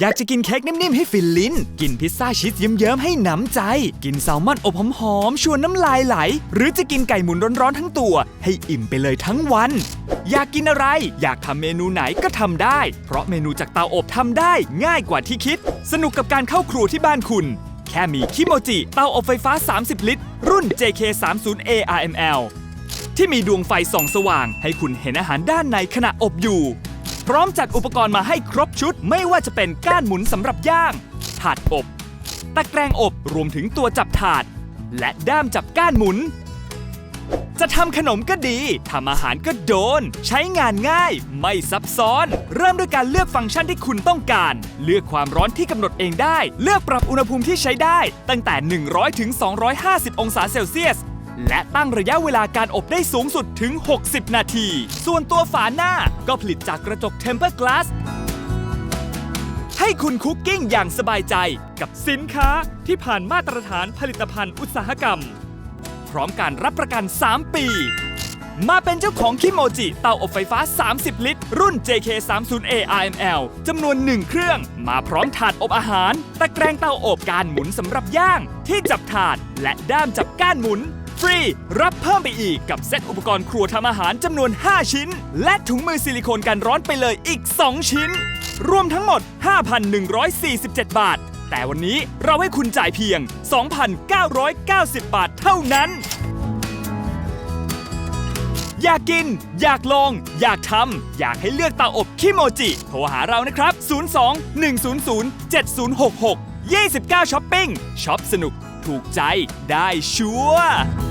อยากจะกินเค้กนิ่มๆให้ฟินลิ้น กินพิซซ่าชีสเยิ้มๆให้หนำใจ กินแซลมอนอบหอมๆชวนน้ำลายไหล หรือจะกินไก่หมุนร้อนๆทั้งตัว ให้อิ่มไปเลยทั้งวัน อยากกินอะไร อยากทำเมนูไหนก็ทำได้ เพราะเมนูจากเตาอบทำได้ง่ายกว่าที่คิด สนุกกับการเข้าครัวที่บ้านคุณ แค่มีคิโมจิเตาอบไฟฟ้า 30 ลิตร รุ่น JK30A RML ที่มีดวงไฟส่องสว่าง ให้คุณเห็นอาหารด้านในขณะอบอยู่ พร้อมจัดอุปกรณ์มาให้ครบชุด ไม่ว่าจะเป็นก้านหมุนสำหรับย่าง ถาดอบ ตะแกรงอบรวมถึงตัวจับถาด และด้ามจับก้านหมุน จะทำขนมก็ดีทำอาหารก็โดน ใช้งานง่าย ไม่ซับซ้อน เริ่มด้วยการเลือกฟังก์ชันที่คุณต้องการ เลือกความร้อนที่กำหนดเองได้ เลือกปรับอุณหภูมิที่ใช้ได้ ตั้งแต่ 100ถึง250 องศาเซลเซียส และตั้งระยะเวลาการอบได้สูงสุดถึง 60 นาที ส่วนตัวฝาหน้าก็ผลิตจากกระจก Tempered Glass ให้คุณคุกกิ้งอย่างสบายใจกับสินค้าที่ผ่านมาตรฐานผลิตภัณฑ์อุตสาหกรรม พร้อมการรับประกัน 3 ปี มาเป็นเจ้าของคิโมจิเตาอบไฟฟ้า 30 ลิตร รุ่น JK30A RML จำนวน 1 เครื่อง มาพร้อมถาดอบอาหาร ตะแกรงเตาอบการหมุนสำหรับย่าง ที่จับถาด และด้ามจับก้านหมุน ฟรี รับเพิ่มไปอีกกับเซตอุปกรณ์ครัวทำอาหารจำนวน 5 ชิ้น และถุงมือซิลิโคนกันร้อนไปเลยอีก 2 ชิ้น รวมทั้งหมด 5,147 บาท แต่วันนี้เราให้คุณจ่ายเพียง 2,990 บาทเท่านั้น อยากกิน อยากลอง อยากทำ อยากให้เลือกเตาอบคิโมจิ โทรหาเรานะครับ 02 100 7066 29ช้อปปิ้งช็อปสนุกถูกใจได้ชัวร์